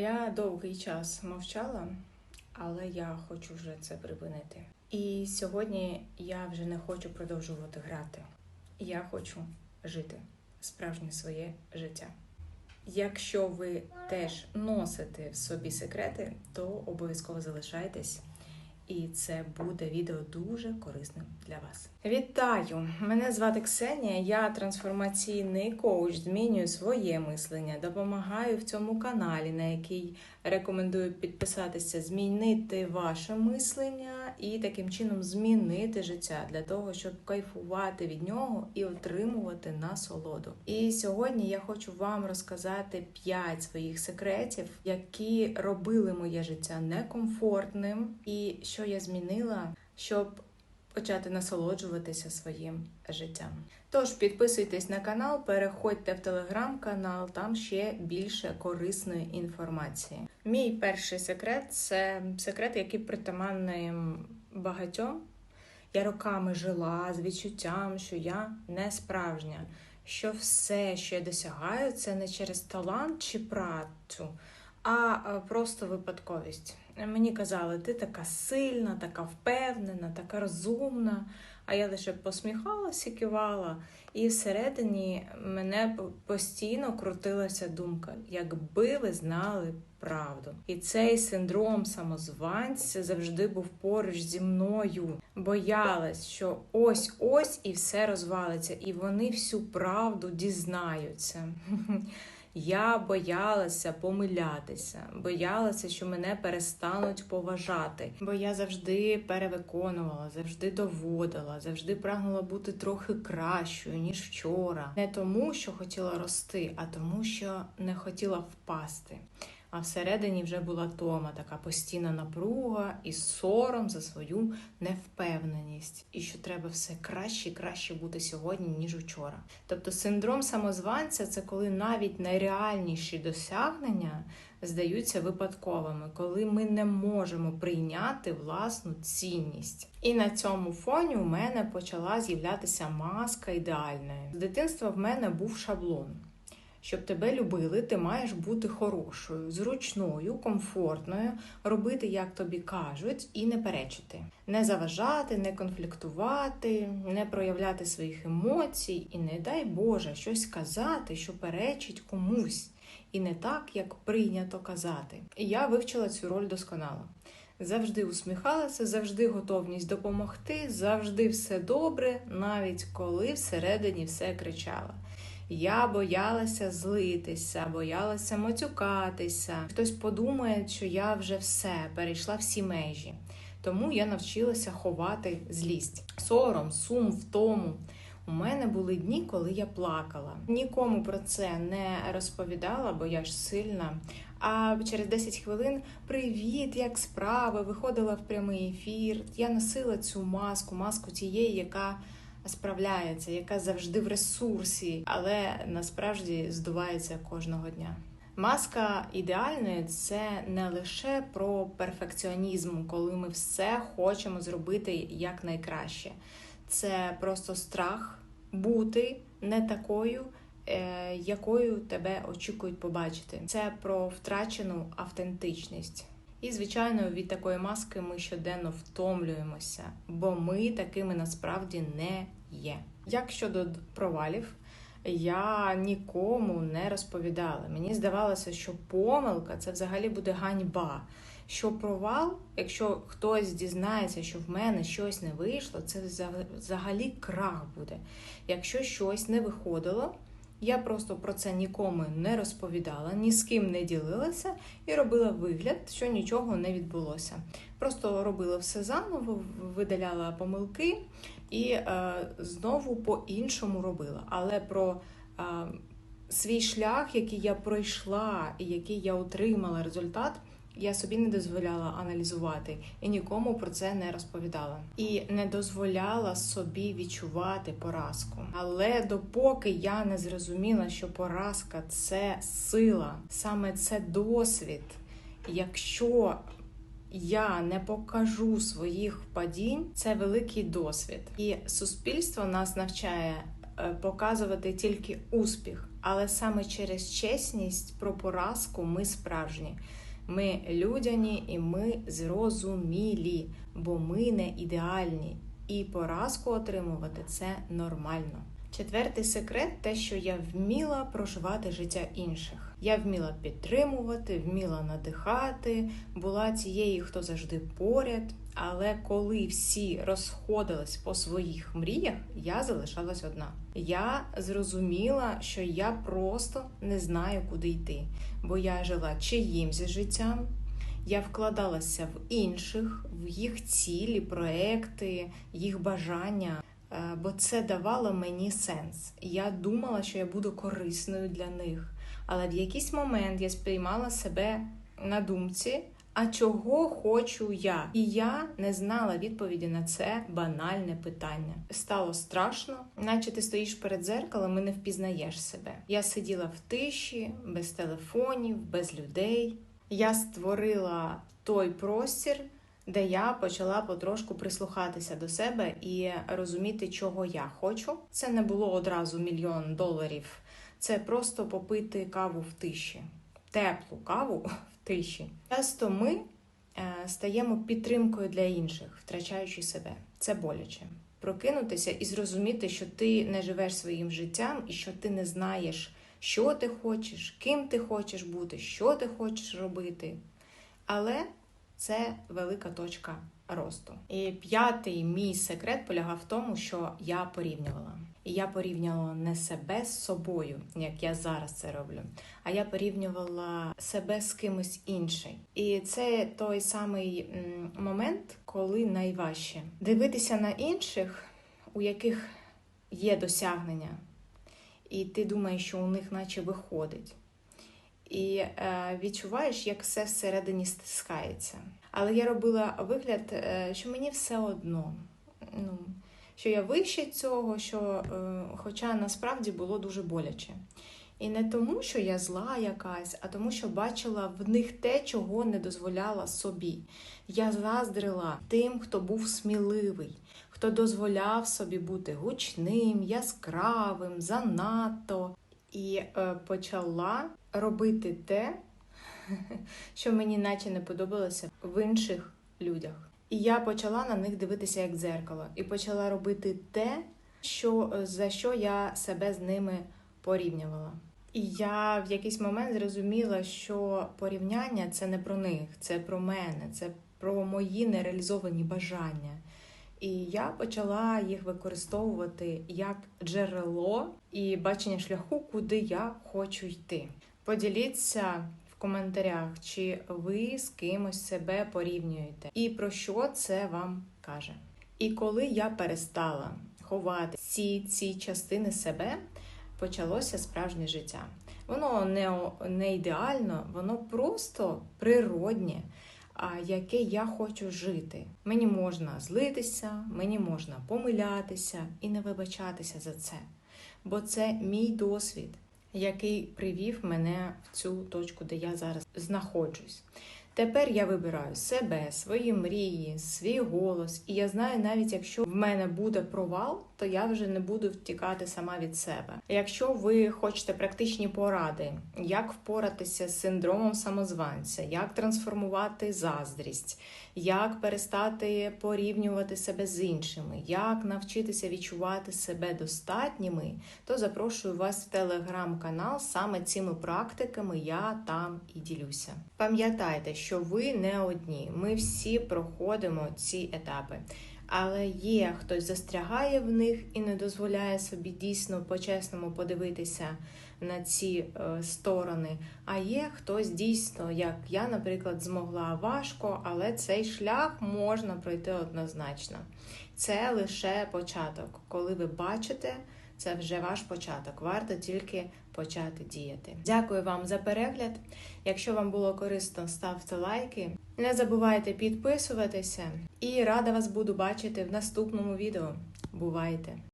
Я довгий час мовчала, але я хочу вже це припинити. І сьогодні я вже не хочу продовжувати грати. Я хочу жити справжнє своє життя. Якщо ви теж носите в собі секрети, то обов'язково залишайтесь. І це буде відео дуже корисним для вас. Вітаю! Мене звати Ксенія. Я трансформаційний коуч, змінюю своє мислення, допомагаю в цьому каналі, на який рекомендую підписатися, змінити ваше мислення і таким чином змінити життя для того, щоб кайфувати від нього і отримувати насолоду. І сьогодні я хочу вам розказати 5 своїх секретів, які робили моє життя некомфортним, і що я змінила, щоб почати насолоджуватися своїм життям. Тож підписуйтесь на канал, переходьте в телеграм-канал, там ще більше корисної інформації. Мій перший секрет це секрет, який притаманний багатьом. Я роками жила з відчуттям, що я не справжня, що все, що я досягаю, це не через талант чи працю, а просто випадковість. Мені казали, ти така сильна, така впевнена, така розумна. А я лише посміхалася, кивала, і всередині мене постійно крутилася думка, якби ви знали правду. І цей синдром самозванця завжди був поруч зі мною. Боялась, що ось ось і все розвалиться, і вони всю правду дізнаються. Я боялася помилятися, боялася, що мене перестануть поважати, бо я завжди перевиконувала, завжди доводила, завжди прагнула бути трохи кращою ніж вчора. Не тому, що хотіла рости, а тому, що не хотіла впасти. А всередині вже була тома, така постійна напруга і сором за свою невпевненість, і що треба все краще і краще бути сьогодні, ніж вчора. Тобто синдром самозванця це коли навіть найреальніші досягнення здаються випадковими, коли ми не можемо прийняти власну цінність. І на цьому фоні у мене почала з'являтися маска ідеальної. З дитинства в мене був шаблон. Щоб тебе любили, ти маєш бути хорошою, зручною, комфортною, робити, як тобі кажуть, і не перечити, не заважати, не конфліктувати, не проявляти своїх емоцій, і не дай Боже щось казати, що перечить комусь, і не так, як прийнято казати. І я вивчила цю роль досконало. Завжди усміхалася, завжди готовність допомогти, завжди все добре, навіть коли всередині все кричала. Я боялася злитися, боялася матюкатися. Хтось подумає, що я вже все перейшла всі межі. Тому я навчилася ховати злість, сором, сум, втому. У мене були дні, коли я плакала. Нікому про це не розповідала, бо я ж сильна. А через 10 хвилин привіт, як справи, виходила в прямий ефір. Я носила цю маску, маску тієї, яка справляється, яка завжди в ресурсі, але насправді здувається кожного дня. Маска ідеальної це не лише про перфекціонізм, коли ми все хочемо зробити якнайкраще. Це просто страх бути не такою, е, якою тебе очікують побачити. Це про втрачену автентичність. І, звичайно, від такої маски ми щоденно втомлюємося, бо ми такими насправді не є. Як щодо провалів, я нікому не розповідала. Мені здавалося, що помилка це взагалі буде ганьба. Що провал, якщо хтось дізнається, що в мене щось не вийшло, це взагалі крах буде. Якщо щось не виходило, я просто про це нікому не розповідала, ні з ким не ділилася і робила вигляд, що нічого не відбулося. Просто робила все заново, видаляла помилки і е, знову по-іншому робила. Але про е, свій шлях, який я пройшла і який я отримала результат. Я собі не дозволяла аналізувати і нікому про це не розповідала. І не дозволяла собі відчувати поразку. Але допоки я не зрозуміла, що поразка це сила, саме це досвід. Якщо я не покажу своїх падінь, це великий досвід. І суспільство нас навчає показувати тільки успіх. але саме через чесність про поразку ми справжні. Ми людяні і ми зрозумілі, бо ми не ідеальні. І поразку отримувати це нормально. Четвертий секрет те, що я вміла проживати життя інших. Я вміла підтримувати, вміла надихати, була тією, хто завжди поряд. Але коли всі розходились по своїх мріях, я залишалась одна. Я зрозуміла, що я просто не знаю, куди йти, бо я жила чиїмсь життям. Я вкладалася в інших, в їх цілі, проекти, їх бажання, бо це давало мені сенс. Я думала, що я буду корисною для них. Але в якийсь момент я сприймала себе на думці, а чого хочу я? І я не знала відповіді на це банальне питання. Стало страшно, наче ти стоїш перед зеркалом і не впізнаєш себе. Я сиділа в тиші, без телефонів, без людей. Я створила той простір, де я почала потрошку прислухатися до себе і розуміти, чого я хочу. Це не було одразу мільйон доларів. Це просто попити каву в тиші, теплу каву в тиші. Часто ми е, стаємо підтримкою для інших, втрачаючи себе. Це боляче. Прокинутися і зрозуміти, що ти не живеш своїм життям і що ти не знаєш, що ти хочеш, ким ти хочеш бути, що ти хочеш робити. Але це велика точка росту. І п'ятий мій секрет полягав в тому, що я порівнювала. І я порівнювала не себе з собою, як я зараз це роблю, а я порівнювала себе з кимось іншим. І це той самий момент, коли найважче дивитися на інших, у яких є досягнення, і ти думаєш, що у них наче виходить. І е, відчуваєш, як все всередині стискається. Але я робила вигляд, е, що мені все одно. Ну, що я вище цього, що, е, хоча насправді було дуже боляче. І не тому, що я зла якась, а тому, що бачила в них те, чого не дозволяла собі. Я заздрила тим, хто був сміливий, хто дозволяв собі бути гучним, яскравим, занадто. І е, почала робити те, що мені наче не подобалося в інших людях. І я почала на них дивитися як дзеркало, і почала робити те, що, за що я себе з ними порівнювала. І я в якийсь момент зрозуміла, що порівняння це не про них, це про мене, це про мої нереалізовані бажання. І я почала їх використовувати як джерело і бачення шляху, куди я хочу йти. Поділіться в коментарях, чи ви з кимось себе порівнюєте, і про що це вам каже. І коли я перестала ховати ці, ці частини себе, почалося справжнє життя. Воно не, не ідеально, воно просто природнє яке я хочу жити. Мені можна злитися, мені можна помилятися і не вибачатися за це. Бо це мій досвід, який привів мене в цю точку, де я зараз знаходжусь. Тепер я вибираю себе, свої мрії, свій голос, і я знаю, навіть якщо в мене буде провал, то я вже не буду втікати сама від себе. Якщо ви хочете практичні поради, як впоратися з синдромом самозванця, як трансформувати заздрість, як перестати порівнювати себе з іншими, як навчитися відчувати себе достатніми, то запрошую вас в телеграм-канал. Саме цими практиками я там і ділюся. Пам'ятайте, що ви не одні. Ми всі проходимо ці етапи. Але є хтось застрягає в них і не дозволяє собі дійсно по-чесному подивитися на ці е, сторони. А є хтось дійсно, як я, наприклад, змогла важко, але цей шлях можна пройти однозначно. Це лише початок. Коли ви бачите, це вже ваш початок. Варто тільки почати діяти. Дякую вам за перегляд. Якщо вам було корисно, ставте лайки. Не забувайте підписуватися і рада вас буду бачити в наступному відео. Бувайте!